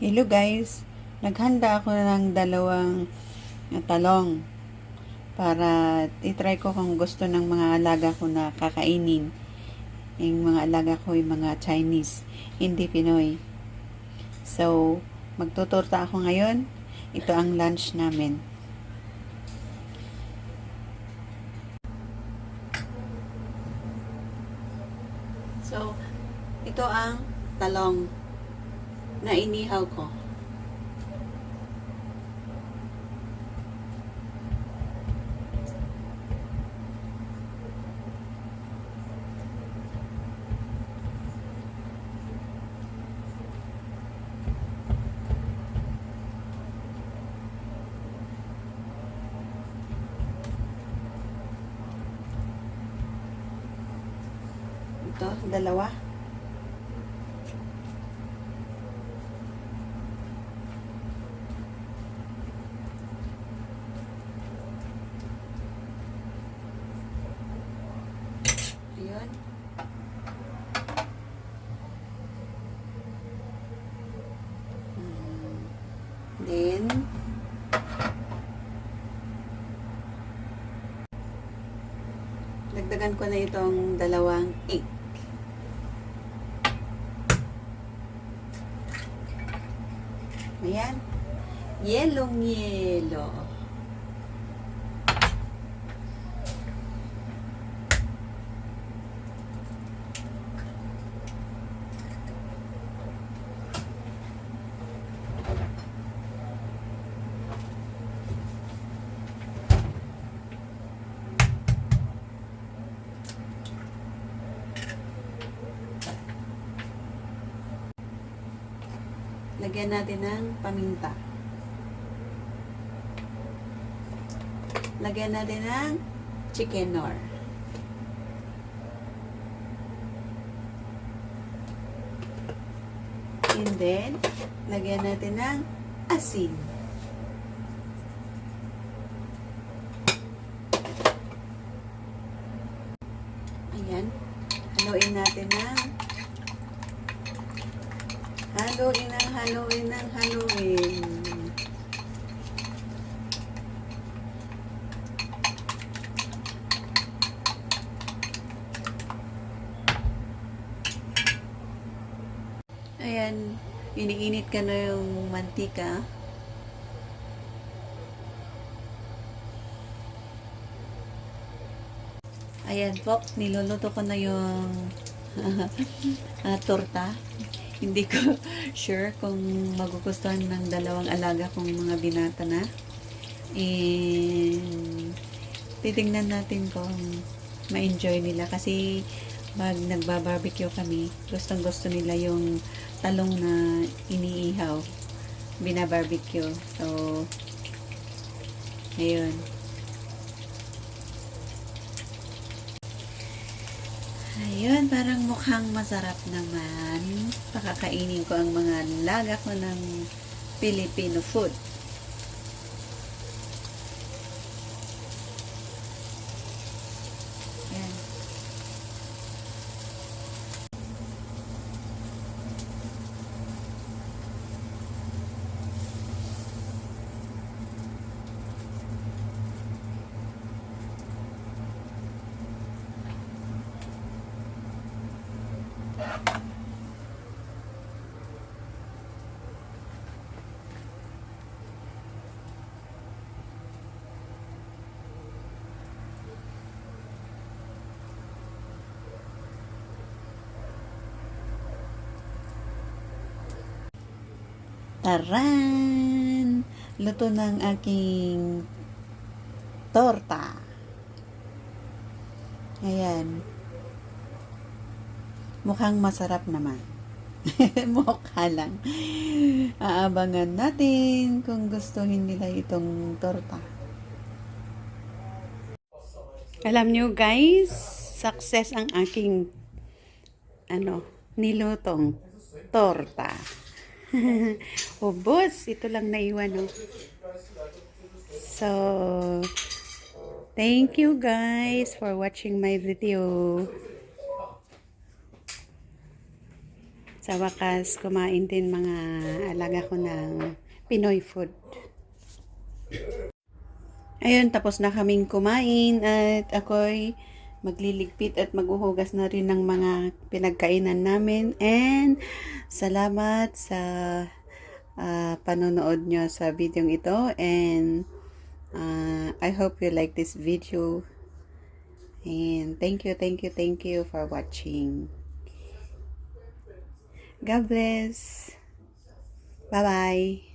Hello guys, naghanda ako ng dalawang uh, talong para itry ko kung gusto ng mga alaga ko na kakainin. Yung mga alaga ko yung mga Chinese, hindi Pinoy. So, magtuturta ako ngayon. Ito ang lunch namin. So, ito ang talong na inihaw ko. Ito, dalawa. Ayan. Mm. Then, dagdagan ko na itong dalawang egg. Ayan. Yelong Lagyan natin ng paminta. Lagyan natin ng chicken nor. And then, lagyan natin ng asin. Ayan. Haluin natin ng Haluin ng haluin ng haluin. Ayan, iniinit ka na yung mantika. Ayan po, niluluto ko na yung ah, torta hindi ko sure kung magugustuhan ng dalawang alaga kong mga binata na. And titingnan natin kung ma-enjoy nila kasi pag nagba-barbecue kami, gustong gusto nila yung talong na iniihaw, binabarbecue. So, ayun. Ayun, parang mukhang masarap naman. Pakakainin ko ang mga laga ko ng Filipino food. Taran! Luto ng aking torta. Ayan. Mukhang masarap naman. Mukha lang. Aabangan natin kung gustuhin nila itong torta. Alam nyo guys, success ang aking ano, nilutong torta. o boss, ito lang naiwan oh. So, thank you guys for watching my video. sa wakas, kumain din mga alaga ko ng Pinoy food. Ayun, tapos na kaming kumain at ako'y magliligpit at maghuhugas na rin ng mga pinagkainan namin. And salamat sa ah, panonood nyo sa video ito. And ah, I hope you like this video. And thank you, thank you, thank you for watching. God bless. Bye-bye.